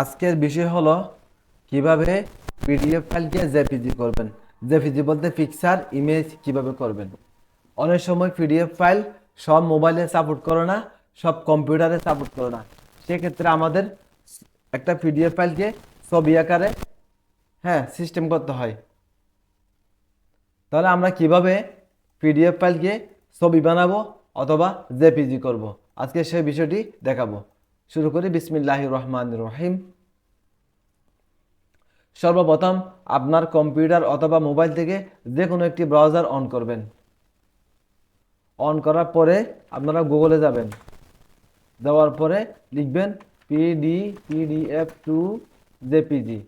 আজকের বিষয় হলো কীভাবে পিডিএফ ফাইলকে জেপিজি করবেন। জেপিজি বলতে পিকচার ইমেজ কীভাবে করবেন। অনেক সময় পিডিএফ ফাইল সব মোবাইলে সাপোর্ট করে না, সব কম্পিউটারে সাপোর্ট করে না। সেক্ষেত্রে আমাদের একটা পিডিএফ ফাইলকে ছবি আকারে হ্যাঁ সিস্টেম করতে হয়। তাহলে আমরা কীভাবে পিডিএফ ফাইলকে ছবি বানাবো অথবা জেপিজি করব? আজকে সেই বিষয়টি দেখাবো। শুরু করি বিসমিল্লাহ রহমান রহিম। সর্বপ্রথম আপনার কম্পিউটার অথবা মোবাইল থেকে যে কোনো একটি ব্রাউজার অন করবেন। অন করার পরে আপনারা গুগলে যাবেন। যাওয়ার পরে লিখবেন PD PDF to JPG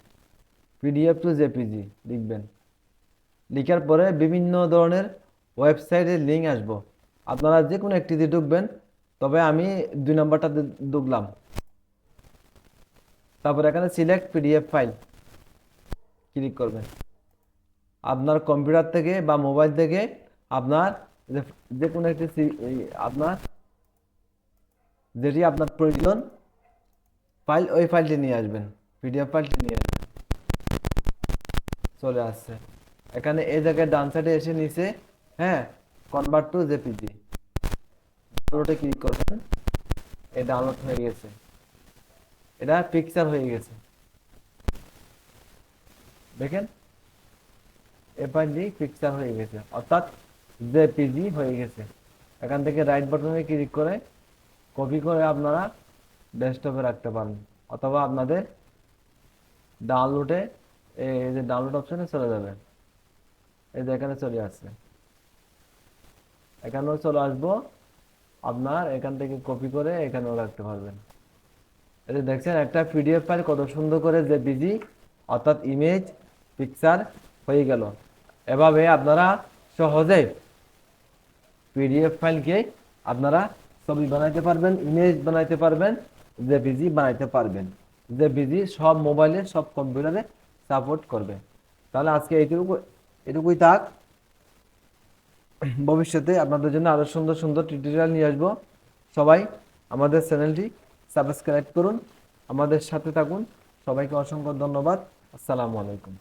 PDF to JPG লিখবেন। লিখার পরে বিভিন্ন ধরনের ওয়েবসাইটের লিঙ্ক আসব। আপনারা যে কোনো একটিতে ঢুকবেন তবে আমি দুই নম্বরটা ঢুকলাম তারপর এখানে সিলেক্ট পিডিএফ ফাইল ক্লিক করবেন। আপনার কম্পিউটার থেকে বা মোবাইল থেকে আপনার যে- কোনো একটি আপনার যেটি আপনার প্রয়োজন ফাইল ওই ফাইলটি নিয়ে আসবেন। পিডিএফ ফাইলটি নিয়ে আসবেন। চলে আসছে। এখানে এই জায়গায় ডান সাইডে এসে নিচে হ্যাঁ কনভার্ট টু জেপিজি ডাউনলোডে ক্লিক করবেন। এই ডাউনলোড হয়ে গেছে। এটা পিকচার হয়ে গেছে। দেখেন? এ ফাইলটি পিকচার হয়ে গেছে। অর্থাৎ জেপিজি হয়ে গেছে। এখান থেকে রাইট বাটনে ক্লিক করে কপি করে আপনারা ডেস্কটপে রাখতে পারেন। অথবা আপনাদের ডাউনলোডে এই যে ডাউনলোড অপশনে চলে যাবেন এই যে এখানে চলে আসছে। এখানেও চলে আসব। আপনার এখান থেকে কপি করে এখানেও রাখতে পারবেন। যে দেখছেন, একটা পিডিএফ ফাইল কত সুন্দর করে যে বিজি অর্থাৎ ইমেজ পিকচার হয়ে গেল। এভাবে আপনারা সহজে পিডিএফ ফাইলকে আপনারা ছবি বানাইতে পারবেন ইমেজ বানাইতে পারবেন, যে বিজি বানাইতে পারবেন। যে বিজি সব মোবাইলে সব কম্পিউটারে সাপোর্ট করবে। তাহলে আজকে এইটুকু, এটুকুই থাক। ভবিষ্যতে আপনাদের জন্য আরও সুন্দর সুন্দর টিউটোরিয়াল নিয়ে আসব। সবাই আমাদের চ্যানেলটি সাবস্ক্রাইব করুন, আমাদের সাথে থাকুন। সবাইকে অসংখ্য ধন্যবাদ। আসসালামু আলাইকুম।